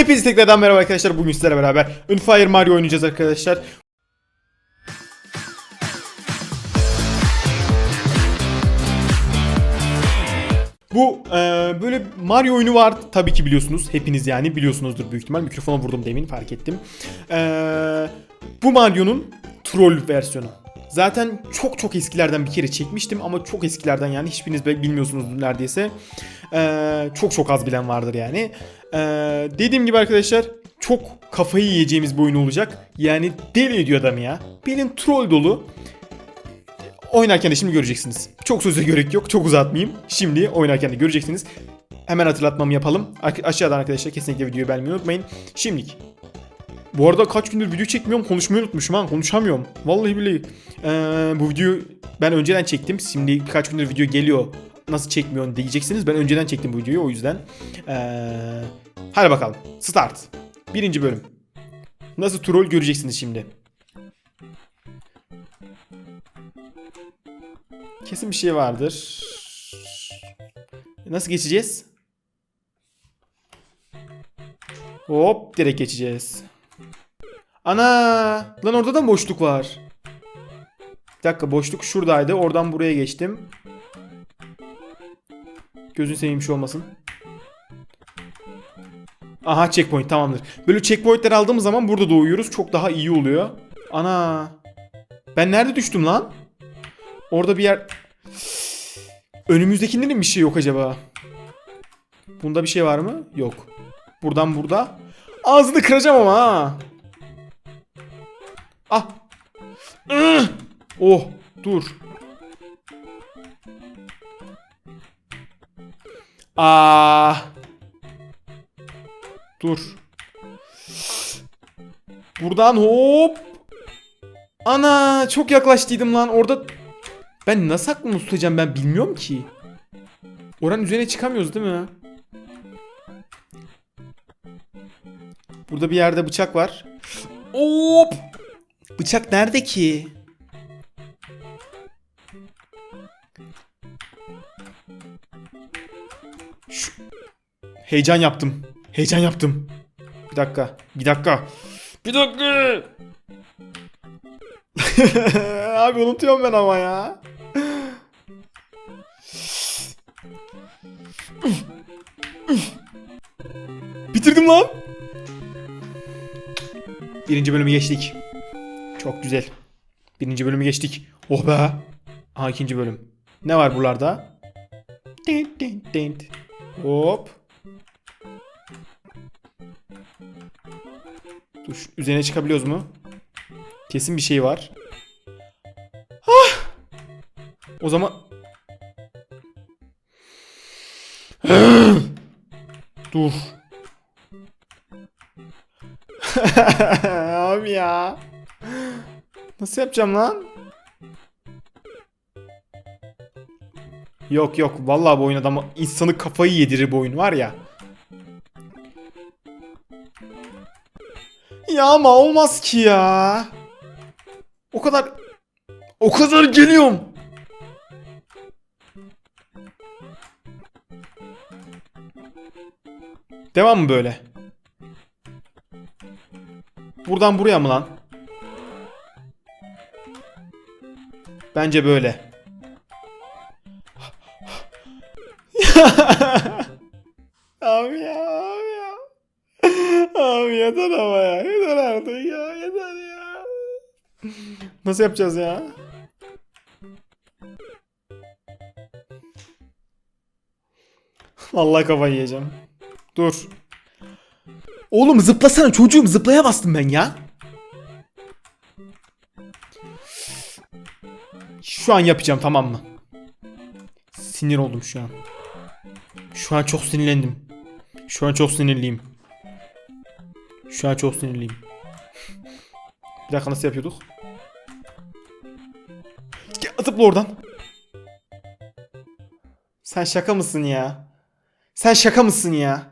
Hepinize tekrardan merhaba arkadaşlar. Bugün sizlerle beraber Unfire Mario oynayacağız arkadaşlar. Bu e, böyle Mario oyunu var tabii ki biliyorsunuz. Hepiniz yani biliyorsunuzdur büyük ihtimal. Mikrofona vurdum demin fark ettim. E, bu Mario'nun troll versiyonu. Zaten çok çok eskilerden bir kere çekmiştim ama çok eskilerden yani hiçbiriniz belki bilmiyorsunuzdur neredeyse. E, çok çok az bilen vardır yani. E, dediğim gibi arkadaşlar çok kafayı yiyeceğimiz bir oyun olacak. Yani deli ediyor adamı ya. Benim troll dolu. Oynarken de şimdi göreceksiniz. Çok söze gerek yok. Çok uzatmayayım. Şimdi oynarken de göreceksiniz. Hemen hatırlatmamı yapalım. Aşağıdan arkadaşlar kesinlikle videoyu beğenmeyi unutmayın. Şimdilik. Bu arada kaç gündür video çekmiyorum. Konuşmayı unutmuşum ha. Konuşamıyorum. Vallahi billahi. Ee, bu videoyu ben önceden çektim. Şimdi birkaç gündür video geliyor. Nasıl çekmiyorsun diyeceksiniz. Ben önceden çektim bu videoyu o yüzden. Ee, hadi bakalım. Start. Birinci bölüm. Nasıl troll göreceksiniz şimdi. Kesin bir şey vardır. Nasıl geçeceğiz? Hop direkt geçeceğiz. Ana! Lan orada da boşluk var. Bir dakika boşluk şuradaydı. Oradan buraya geçtim. Gözün seveyim bir şey olmasın. Aha checkpoint tamamdır. Böyle checkpointler aldığımız zaman burada doğuyoruz. Çok daha iyi oluyor. Ana! Ben nerede düştüm lan? Orada bir yer... Önümüzdekinde de mi bir şey yok acaba? Bunda bir şey var mı? Yok. Buradan burada. Ağzını kıracağım ama ha. Ah. Oh dur. Aa. Dur. Buradan hop. Ana çok yaklaştıydım lan. Orada ben nasıl aklımı tutacağım ben bilmiyorum ki. Oranın üzerine çıkamıyoruz değil mi? Burada bir yerde bıçak var. Hop! Bıçak nerede ki? Heyecan yaptım. Heyecan yaptım. Bir dakika. Bir dakika. Bir dakika. Abi unutuyorum ben ama ya. Bitirdim lan. Birinci bölümü geçtik. Çok güzel. Birinci bölümü geçtik. Oh be. Aha ikinci bölüm. Ne var buralarda? Dint, dint, dint. Hop. Üzerine çıkabiliyoruz mu? Kesin bir şey var. Ah! O zaman... Dur. Abi ya. Nasıl yapacağım lan? Yok yok vallahi bu oyun adamı insanı kafayı yedirir bu oyun var ya. Ya ama olmaz ki ya. O kadar o kadar geliyorum. Devam mı böyle? Buradan buraya mı lan? Bence böyle. abi ya abi Abi yeter ama ya. Yeter artık ya. Yeter ya. Nasıl yapacağız ya? Vallahi kafayı yiyeceğim. Dur. Oğlum zıplasana çocuğum zıplayamazsın ben ya. Şu an yapacağım tamam mı? Sinir oldum şu an. Şu an çok sinirlendim. Şu an çok sinirliyim. Şu an çok sinirliyim. Bir dakika nasıl yapıyorduk? Ya, zıpla oradan. Sen şaka mısın ya? Sen şaka mısın ya?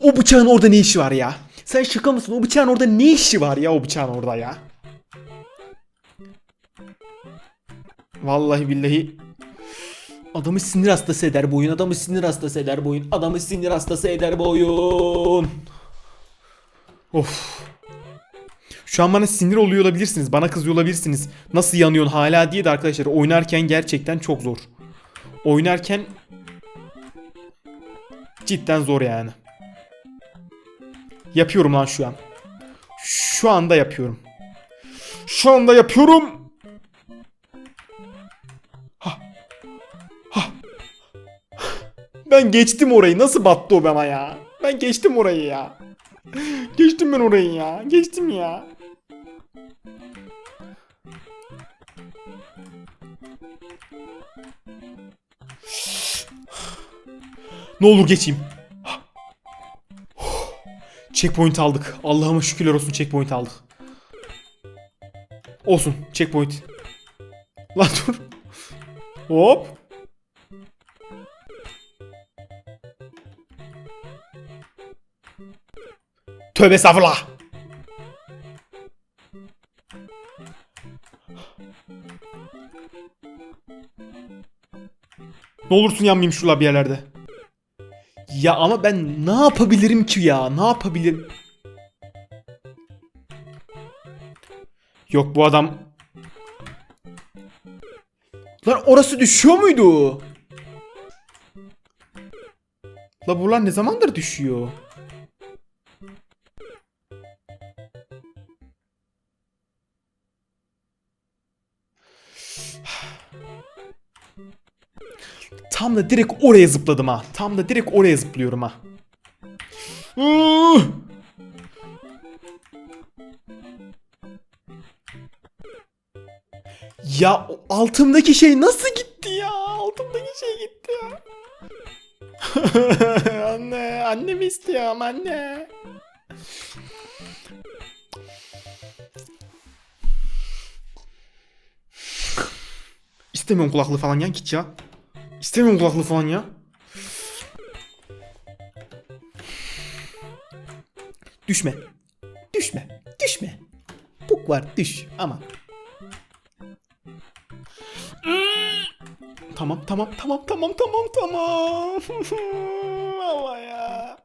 O bıçağın orada ne işi var ya? Sen şaka mısın? O bıçağın orada ne işi var ya o bıçağın orada ya? Vallahi billahi Adamı sinir hastası eder bu oyun. Adamı sinir hastası eder bu oyun. Adamı sinir hastası eder bu oyun. Of. Şu an bana sinir oluyor olabilirsiniz. Bana kızıyor olabilirsiniz. Nasıl yanıyorsun hala diye de arkadaşlar oynarken gerçekten çok zor. Oynarken cidden zor yani. Yapıyorum lan şu an. Şu anda yapıyorum. Şu anda yapıyorum. Ha. Ha. Ben geçtim orayı. Nasıl battı o bana ya? Ben geçtim orayı ya. Geçtim ben orayı ya. Geçtim ya. Ne olur geçeyim. Checkpoint aldık. Allah'ıma şükürler olsun checkpoint aldık. Olsun checkpoint. Lan dur. Hop. Tövbe estağfurullah. Ne olursun yanmayayım şurada bir yerlerde. Ya ama ben ne yapabilirim ki ya? Ne yapabilirim? Yok bu adam... Lan orası düşüyor muydu? La buralar ne zamandır düşüyor? Tam da direkt oraya zıpladım ha. Tam da direkt oraya zıplıyorum ha. Ya altımdaki şey nasıl gitti ya? Altımdaki şey gitti ya. anne, annemi istiyorum anne. İstemiyorum kulaklığı falan ya git ya. İstemiyorum kulaklığı falan ya. Düşme. Düşme. Düşme. Buk var düş ama. Tamam tamam tamam tamam tamam tamam. ama ya.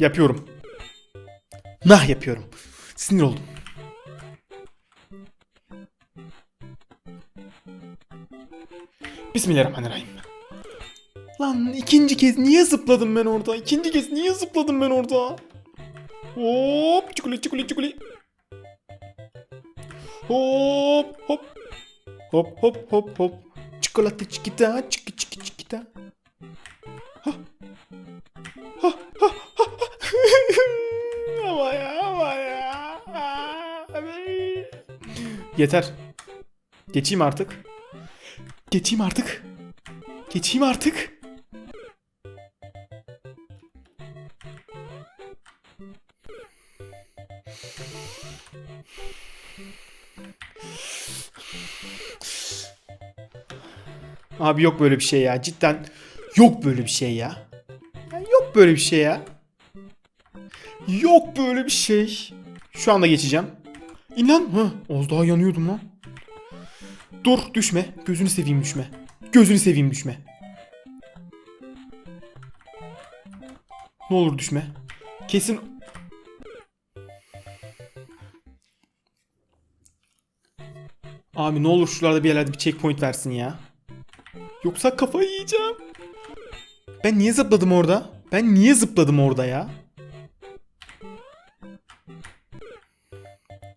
Yapıyorum. Nah yapıyorum. Sinir oldum. Bismillahirrahmanirrahim. Lan ikinci kez niye zıpladım ben orada? İkinci kez niye zıpladım ben orada? Hop çikuli çikuli çikuli. Hop hop. Hop hop hop hop. Çikolata çikita çiki çiki çikita. Ha. Ha, ha, ha, ama ya ama ya. Yeter. Geçeyim artık. Geçeyim artık. Geçeyim artık. Abi yok böyle bir şey ya. Cidden yok böyle bir şey ya. Ya yok böyle bir şey ya. Yok böyle bir şey. Şu anda geçeceğim. İn lan. Hı, az daha yanıyordum lan. Dur düşme. Gözünü seveyim düşme. Gözünü seveyim düşme. Ne olur düşme. Kesin Abi ne olur şuralarda bir yerlerde bir checkpoint versin ya. Yoksa kafayı yiyeceğim. Ben niye zıpladım orada? Ben niye zıpladım orada ya?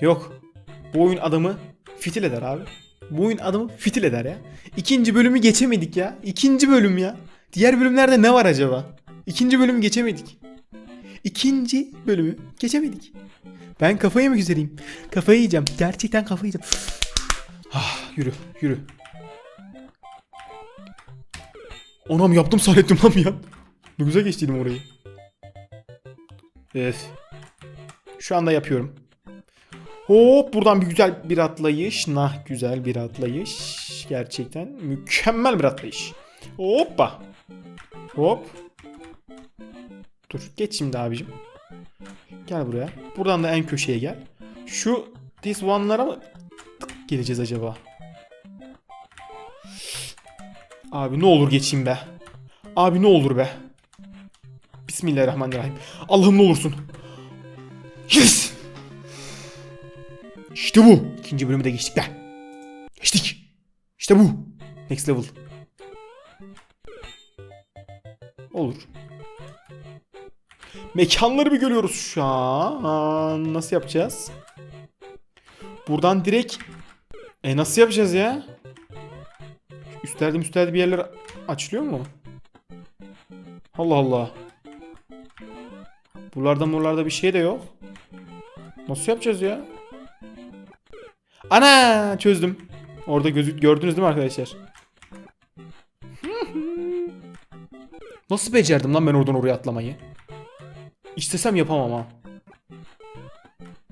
Yok. Bu oyun adamı fitil eder abi. Bu oyun adamı fitil eder ya. İkinci bölümü geçemedik ya. İkinci bölüm ya. Diğer bölümlerde ne var acaba? İkinci bölümü geçemedik. İkinci bölümü geçemedik. Ben kafayı yemek üzereyim. Kafayı yiyeceğim. Gerçekten kafayı yiyeceğim. Ah, yürü, yürü. Anam yaptım zannettim lan bir an. Ne güzel geçtiydim orayı. Evet. Şu anda yapıyorum. Hop buradan bir güzel bir atlayış. Nah güzel bir atlayış. Gerçekten mükemmel bir atlayış. Hoppa. Hop. Dur geç şimdi abicim. Gel buraya. Buradan da en köşeye gel. Şu this one'lara mı geleceğiz acaba? Abi ne olur geçeyim be. Abi ne olur be. Bismillahirrahmanirrahim. Allah'ım ne olursun. İşte bu. İkinci bölümü de geçtik be. Geçtik. İşte bu. Next level. Olur. Mekanları bir görüyoruz şu an. Nasıl yapacağız? Buradan direkt... E nasıl yapacağız ya? Üstlerde üstlerde bir yerler açılıyor mu? Allah Allah. Buralarda buralarda bir şey de yok. Nasıl yapacağız ya? Ana çözdüm. Orada gözü gördünüz değil mi arkadaşlar? Nasıl becerdim lan ben oradan oraya atlamayı? İstesem yapamam ha.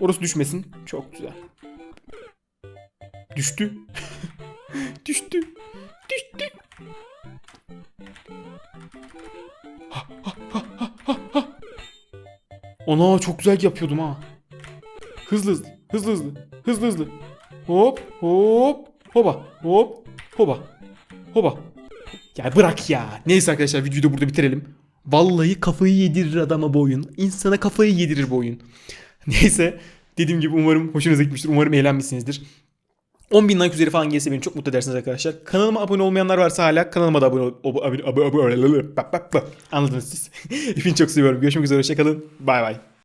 Orası düşmesin. Çok güzel. Düştü. Düştü. Düştü. Ha, ha, ha, ha, ha. Ana çok güzel yapıyordum ha. Hızlı hızlı. Hızlı hızlı. Hızlı hızlı. Hop hop. Hoba. Hop. Hoba. Hoba. Ya bırak ya. Neyse arkadaşlar videoyu da burada bitirelim. Vallahi kafayı yedirir adama bu oyun. İnsana kafayı yedirir bu oyun. Neyse. Dediğim gibi umarım hoşunuza gitmiştir. Umarım eğlenmişsinizdir. 10.000 like üzeri falan gelse beni çok mutlu edersiniz arkadaşlar. Kanalıma abone olmayanlar varsa hala kanalıma da abone ol. Abone, abone, abone, abone, Anladınız siz. Hepinizi çok seviyorum. Görüşmek üzere. Hoşçakalın. Bay bay.